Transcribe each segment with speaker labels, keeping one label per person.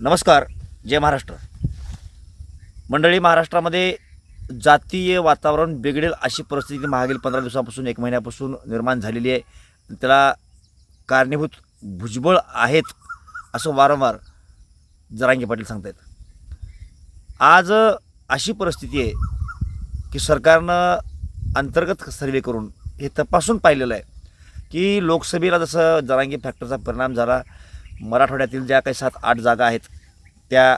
Speaker 1: नमस्कार जय महाराष्ट्र. मंडळी महाराष्ट्रामध्ये जातीय वातावरण बिघडेल अशी परिस्थिती मागील पंधरा दिवसापासून एक महिन्यापासून निर्माण झालेली आहे. त्याला कारणीभूत भुजबळ आहेत असं वारंवार जरांगे पाटील सांगतायत. आज अशी परिस्थिती आहे की सरकारनं अंतर्गत सर्वे करून हे तपासून पाहिलेलं आहे की लोकसभेला जसं जरांगी फॅक्टरचा परिणाम झाला मराठवाड्यातील ज्या काही सात आठ जागा आहेत त्या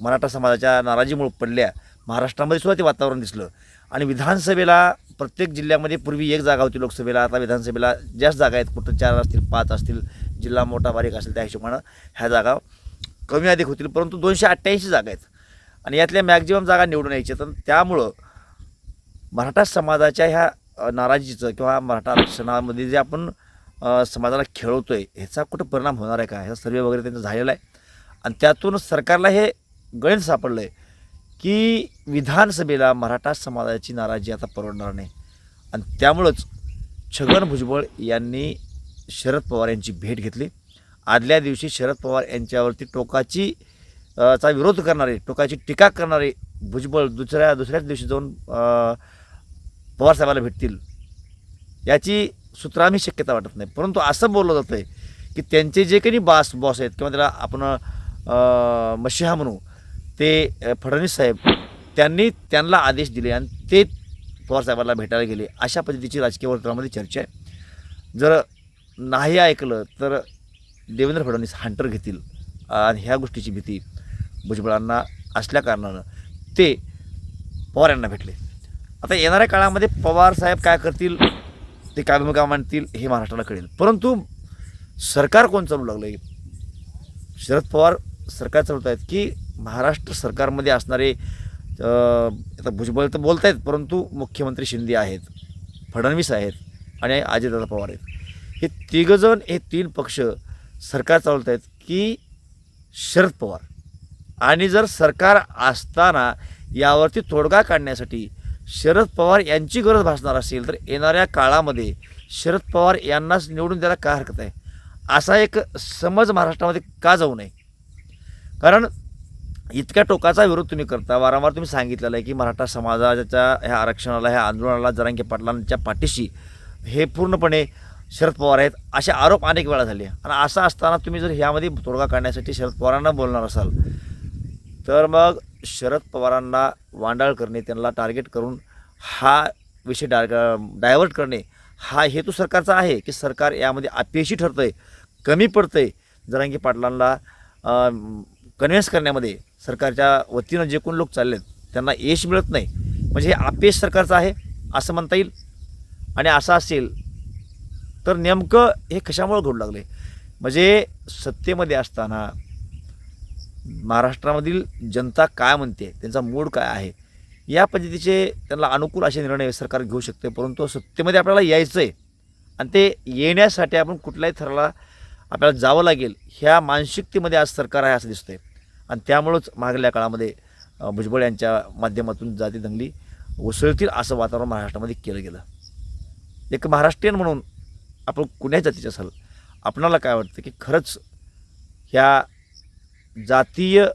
Speaker 1: मराठा समाजाच्या नाराजीमुळे पडल्या. महाराष्ट्रामध्ये सुद्धा ते वातावरण दिसलं. आणि विधानसभेला प्रत्येक जिल्ह्यामध्ये पूर्वी एक जागा होती लोकसभेला आता विधानसभेला जास्त जागा आहेत कुठं चार असतील पाच असतील जिल्हा मोठा बारीक असेल त्या हिशोबानं ह्या जागा कमी अधिक होतील परंतु दोनशे अठ्ठ्याऐंशी जागा आहेत. आणि यातल्या मॅक्झिमम जागा निवडून यायच्या तर त्यामुळं मराठा समाजाच्या ह्या नाराजीचं किंवा मराठा आरक्षणामध्ये जे आपण समाजाला खेळवतो आहे ह्याचा कुठं परिणाम होणार आहे का ह्याचा सर्वे वगैरे त्यांचा झालेला आहे. आणि त्यातून सरकारला हे गणित सापडलं आहे की विधानसभेला मराठा समाजाची नाराजी आता परवडणार नाही. आणि त्यामुळंच छगन भुजबळ यांनी शरद पवार यांची भेट घेतली. आदल्या दिवशी शरद पवार यांच्यावरती टोकाची चा विरोध करणारे टोकाची टीका करणारे भुजबळ दुसऱ्या दुसऱ्याच दिवशी जाऊन पवारसाहेबाला भेटतील. याची सूत्रामी शक्यता वाटत नाही. परंतु असं बोललं जातं आहे की त्यांचे जे काही बास बॉस आहेत किंवा त्याला आपण मशिहा म्हणू ते फडणवीस साहेब त्यांनी त्यांना आदेश दिले आणि ते पवारसाहेबांना भेटायला गेले. अशा पद्धतीची राजकीय वर्तुळामध्ये चर्चा आहे. जर नाही ऐकलं तर देवेंद्र फडणवीस हंटर घेतील आणि ह्या गोष्टीची भीती भुजबळांना असल्या कारणानं ते पवार यांना भेटले. आता येणाऱ्या काळामध्ये पवार साहेब काय करतील? ते काय भूमिका मांडतील हे महाराष्ट्राला कळेल. परंतु सरकार कोण चालू लागलं आहे शरद पवार सरकार चालवत आहेत की महाराष्ट्र सरकारमध्ये असणारे आता भुजबळ तर बोलत आहेत परंतु मुख्यमंत्री शिंदे आहेत फडणवीस आहेत आणि अजितदादा पवार आहेत. हे तिघंजण हे तीन पक्ष सरकार चालवत आहेत की शरद पवार. आणि जर सरकार असताना यावरती तोडगा काढण्यासाठी शरद पवार यांची गरज भासणार असेल तर येणाऱ्या काळामध्ये शरद पवार यांनाच निवडून द्यायला काय हरकत आहे? असा एक समज महाराष्ट्रामध्ये का जाऊ नये? कारण इतक्या टोकाचा विरोध तुम्ही करता. वारंवार तुम्ही सांगितलेलं आहे की मराठा समाजाच्या ह्या आरक्षणाला ह्या आंदोलनाला जरांगे पाटलांच्या पाठीशी हे पूर्णपणे शरद पवार आहेत असे आरोप अनेक वेळा झाले. आणि असं असताना तुम्ही जर ह्यामध्ये तोडगा काढण्यासाठी शरद पवारांना बोलणार असाल तर मग शरद पवारांना वांडाळ करणे त्यांना टार्गेट करून हा विषय डाय डायव्हर्ट करणे हा हेतू सरकारचा आहे की सरकार यामध्ये अपयशी ठरतं आहे कमी पडतं आहे जरांगी पाटलांना कन्व्हिन्स करण्यामध्ये सरकारच्या वतीनं जे कोण लोक चाललेत त्यांना यश मिळत नाही. म्हणजे हे अपयश सरकारचं आहे असं म्हणता येईल. आणि असं असेल तर नेमकं हे कशामुळं घडू लागले म्हणजे सत्तेमध्ये असताना महाराष्ट्रामधील जनता काय म्हणते त्यांचा मूड काय आहे या पद्धतीचे त्यांना अनुकूल असे निर्णय सरकार घेऊ शकते परंतु सत्तेमध्ये आपल्याला यायचं आहे आणि ते येण्यासाठी आपण कुठल्याही थराला आपल्याला जावं लागेल ह्या मानसिकतेमध्ये आज सरकार आहे असं दिसतंय. आणि त्यामुळंच मागल्या काळामध्ये भुजबळ यांच्या माध्यमातून जाती दंगली उसळतील असं वातावरण महाराष्ट्रामध्ये केलं गेलं. एक महाराष्ट्रीयन म्हणून आपण कुण्या जातीचे असाल आपणाला काय वाटतं की खरंच ह्या जातीय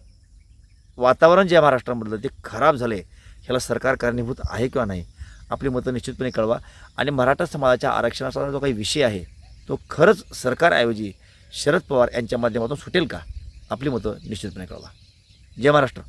Speaker 1: वातावरण जे महाराष्ट्रामधलं ते खराब झालं आहे ह्याला सरकार कारणीभूत आहे किंवा नाही आपली मतं निश्चितपणे कळवा. आणि मराठा समाजाच्या आरक्षणाचा जो काही विषय आहे तो खरंच सरकारऐवजी शरद पवार यांच्या माध्यमातून सुटेल का? आपली मतं निश्चितपणे कळवा. जय महाराष्ट्र.